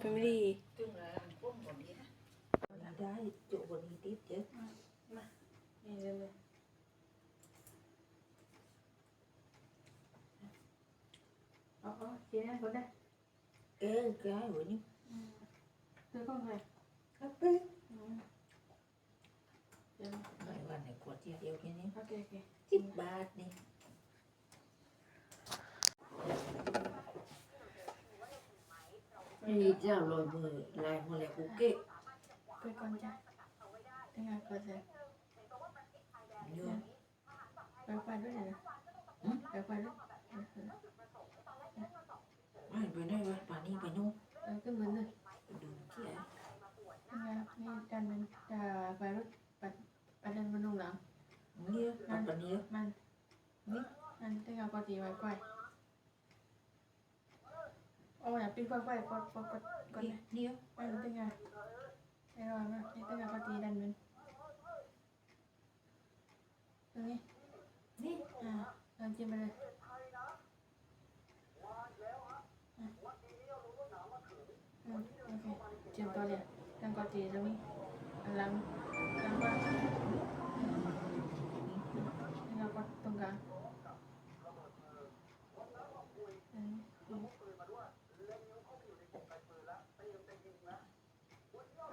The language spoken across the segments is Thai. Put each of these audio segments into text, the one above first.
แฟมิลี่ได้จุบนี้ติดเยอะมานี่เลยอ๋อเสียนะคนได้เก๋เก๋หัวนี่เธอก็ไงครับเพืป๊ะไม่วันไหนขวดเดียวแค่นี้โโออเเคคสิบบาทนี่นี่เจ้าลอยมือลายหัวแลกกุเก๊กเปก่อนจ้ะไงเปิดเลยยอะไปไปด้วยนะไปไปด้วยไ่ปได้ไหมป่านี้ไปนู่นเอก็เหมือนเลยดูที่ไหนนะี่ดันมันจะไปรถปัดปัดดันมัลงหลังเนี่ยมันปัดนี้มันนี่มันตั้งเอาปกติไว้ก่อน pin 오야 빙과 과에 꽉꽉꽉 건네 điêu 응 땡아 내가 막 땡아 같이 단면 응이 นี่ à làm chim bên đây À. Ừ, ok chim to liền đang có gì rồi mi làm làm qua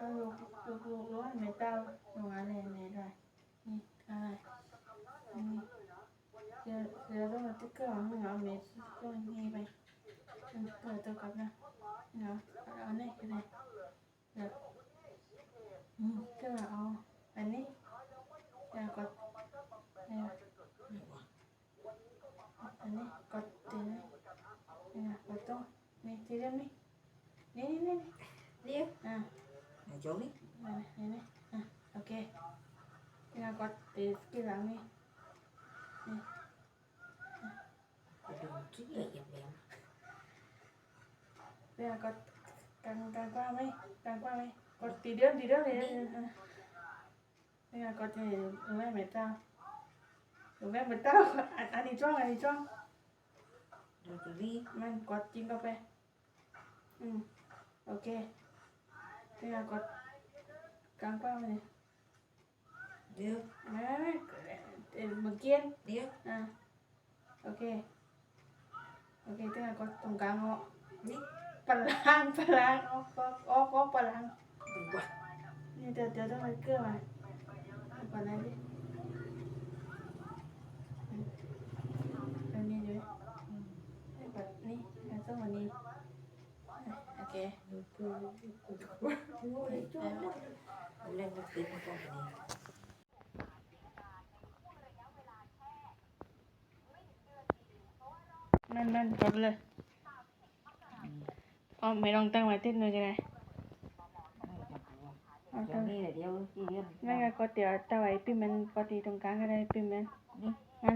cô cô cô nói mày tao đồ này này rồi nè rồi giờ giờ đó là cái cơ không ngỏ mẹ nghe vậy rồi tôi cầm ra nó ở đây cái này rồi cái là ô anh ấy là có đây anh ấy có tiền này là có to mẹ tiền đi nè nè nè đi à చూడండి ఓకే ఇలా కొత్త తీసుకురామి ఇలా కొత్త కంకామే కంకామే కొత్త తీరే తీరే ఇలా కొత్త ఇవే మెత్తా ఇవే మెత్తా అది చూడండి అది చూడండి rồi đi mang quạt chim cà phê ừ. ok ตัวอย่างกดกลางเป้าเลยเดี๋ยวเอ้ยเอ็นเมื่อกี้เดี๋ยวอ่ะโอเคโอเคตัวอย่างกดตรงกลางเนาะนี่ปลางปลางออกออกออปลางนี่เดี๋ยวเดี๋ยวต้องไปเกลือมาปลาไหนดิเล่นไม่ติดันนั่นนั่นกดเลย อ๋อไม่ต้องตั้งไว้ติดเลยก็ได้ตรงนี้เดี๋ยวเดี๋ยวไม่ก็กดเดี๋ยวตั้งไว้ปิ่มมันกดตีตรงกลางก็ได้ปิ่มมันนั่น